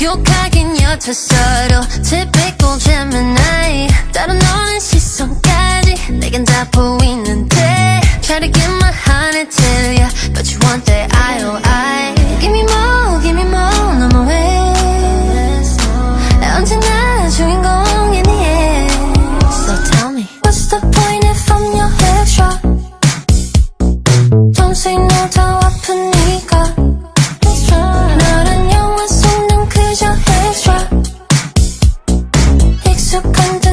욕하긴 여차 서로 typical Gemini 다른 honey to ya But you want that I-O-I Give me more, give me more 너무해 언제나 주인공인 네 So tell me What's the point if I'm your extra Don't say no 더 아프니까 너란 영화 속난 그저 extra 익숙한 듯